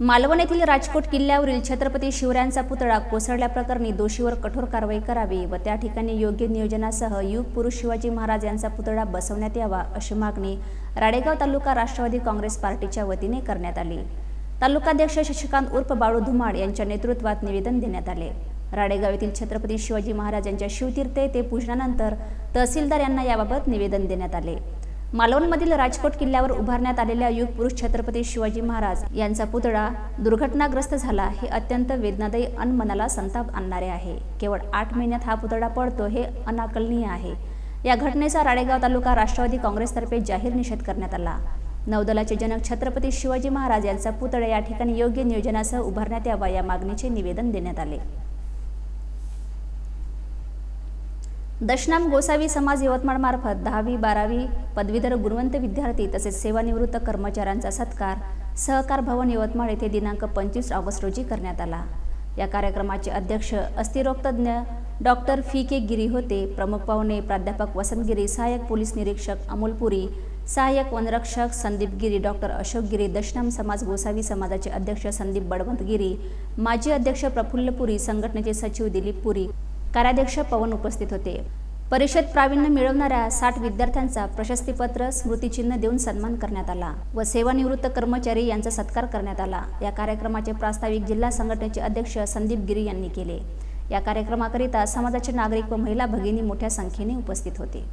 मालवण येथील राजकोट किल्ल्यावरील छत्रपती शिवरायांचा पुतळा कोसळल्याप्रकरणी दोषीवर कठोर कारवाई करावी व त्या ठिकाणी योग्य नियोजनासह युग पुरुष शिवाजी महाराज यांचा पुतळा बसवण्यात यावा अशी मागणी राडेगाव तालुका राष्ट्रवादी काँग्रेस पार्टीच्या वतीने करण्यात आली. तालुकाध्यक्ष शशिकांत उर्फ बाळू धुमाड यांच्या नेतृत्वात निवेदन देण्यात आले. राडेगाव येथील छत्रपती शिवाजी महाराज यांच्या शिवतीर्थे ते पूजनानंतर तहसीलदार यांना याबाबत निवेदन देण्यात आले. मालवणमधील राजकोट किल्ल्यावर उभारण्यात आलेल्या युग पुरुष छत्रपती शिवाजी महाराज यांचा पुतळा दुर्घटनाग्रस्त झाला हे अत्यंत वेदनादायी अन मनाला संताप आणणारे आहे. केवळ आठ महिन्यात हा पुतळा पडतो हे अनाकलनीय आहे. या घटनेचा राळेगाव तालुका राष्ट्रवादी काँग्रेसतर्फे जाहीर निषेध करण्यात आला. नौदलाचे जनक छत्रपती शिवाजी महाराज यांचा पुतळा या ठिकाणी योग्य नियोजनासह उभारण्यात यावा या मागणीचे निवेदन देण्यात आले. दशनाम गोसावी समाज यवतमाळमार्फत दहावी बारावी पदवीधर गुणवंत विद्यार्थी तसेच सेवानिवृत्त कर्मचाऱ्यांचा सत्कार. सहकार भवन यवतमाळ येथे दिनांक पंचवीस ऑगस्ट रोजी करण्यात आला. या कार्यक्रमाचे अध्यक्ष अस्थिरोगतज्ञ डॉक्टर फी के गिरी होते. प्रमुख पाहुणे प्राध्यापक वसंत गिरी सहाय्यक पोलीस निरीक्षक अमोल पुरी सहाय्यक वनरक्षक संदीप गिरी डॉक्टर अशोक गिरी दशनाम समाज गोसावी समाजाचे अध्यक्ष संदीप बडवंत गिरी माजी अध्यक्ष प्रफुल्ल पुरी संघटनेचे सचिव दिलीप पुरी कार्याध्यक्ष पवन उपस्थित होते. परिषद प्रावीण्य मिळवणाऱ्या साठ विद्यार्थ्यांचा प्रशस्तीपत्र स्मृतिचिन्ह देऊन सन्मान करण्यात आला व सेवानिवृत्त कर्मचारी यांचा सत्कार करण्यात आला. या कार्यक्रमाचे प्रास्ताविक जिल्हा संघटनेचे अध्यक्ष संदीप गिरी यांनी केले. या कार्यक्रमाकरिता समाजाचे नागरिक व महिला भगिनी मोठ्या संख्येने उपस्थित होते.